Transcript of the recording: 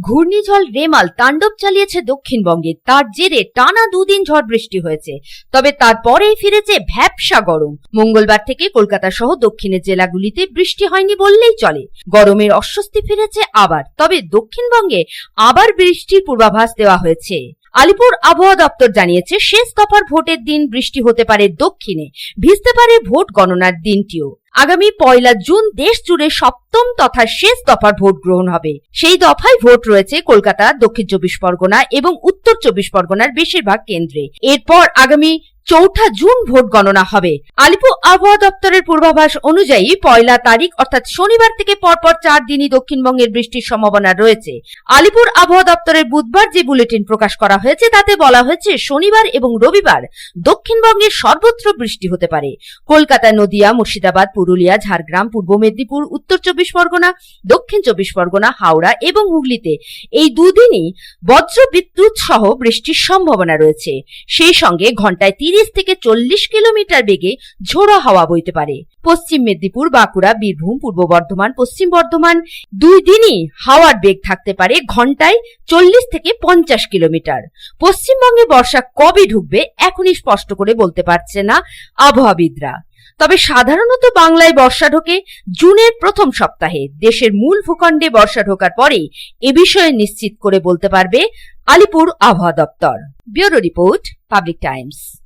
ঘূর্ণিঝড় রেমাল তাণ্ডব চালিয়েছে দক্ষিণবঙ্গে। তার জেরে টানা দুদিন ঝড় বৃষ্টি হয়েছে। তবে তারপরেই ফিরেছে ভ্যাপসা গরম। মঙ্গলবার থেকে কলকাতা সহ দক্ষিণের জেলাগুলিতে বৃষ্টি হয়নি বললেই চলে। গরমের অস্বস্তি ফিরেছে আবার। তবে দক্ষিণবঙ্গে আবার বৃষ্টির পূর্বাভাস দেওয়া হয়েছে। আলিপুর আবহাওয়া দপ্তর জানিয়েছে, শেষ দফার ভোটের দিন বৃষ্টি হতে পারে দক্ষিণে। ভিজতে পারে ভোট গণনার দিনটিও। আগামী পয়লা জুন দেশ জুড়ে সপ্তম তথা শেষ দফার ভোট গ্রহণ হবে। সেই দফায় ভোট রয়েছে কলকাতা, দক্ষিণ চব্বিশ পরগনা এবং উত্তর চব্বিশ পরগনার বেশিরভাগ কেন্দ্রে। এরপর আগামী চৌঠা জুন ভোট গণনা হবে। আলিপুর আবহাওয়া দপ্তরের পূর্বাভাস অনুযায়ী পয়লা তারিখ অর্থাৎ শনিবার থেকে পরপর চার দিনই দক্ষিণবঙ্গের বৃষ্টির সম্ভাবনা রয়েছে। আলিপুর আবহাওয়া দপ্তরের বুধবার যে বুলেটিন প্রকাশ করা হয়েছে, তাতে বলা হয়েছে শনিবার এবং রবিবার দক্ষিণবঙ্গের সর্বত্র বৃষ্টি হতে পারে। কলকাতা, নদিয়া, মুর্শিদাবাদ, পুরুলিয়া, ঝাড়গ্রাম, পূর্ব মেদিনীপুর, উত্তর চব্বিশ পরগনা, দক্ষিণ চব্বিশ পরগনা, হাওড়া এবং হুগলিতে এই দুদিনই বজ্র বিদ্যুৎ সহ বৃষ্টির সম্ভাবনা রয়েছে। সেই সঙ্গে ঘন্টায় তিরিশ থেকে চল্লিশ কিলোমিটার বেগে ঝোড়ো হাওয়া বইতে পারে। পশ্চিম মেদিনীপুর, বাঁকুড়া, বীরভূম, পূর্ব বর্ধমান, পশ্চিম বর্ধমান দুই দিনই হাওয়ার বেগ থাকতে পারে ঘন্টায় চল্লিশ থেকে পঞ্চাশ কিলোমিটার। পশ্চিমবঙ্গে বর্ষা কবে ঢুকবে এখনই স্পষ্ট করে বলতে পারছে না আবহাওয়াবিদরা। তবে সাধারণত বাংলায় বর্ষা ঢোকে জুনের প্রথম সপ্তাহে। দেশের মূল ভূখণ্ডে বর্ষা ঢোকার পরে এ বিষয়ে নিশ্চিত করে বলতে পারবে আলিপুর আবহাওয়া দপ্তর। Bureau report, public times.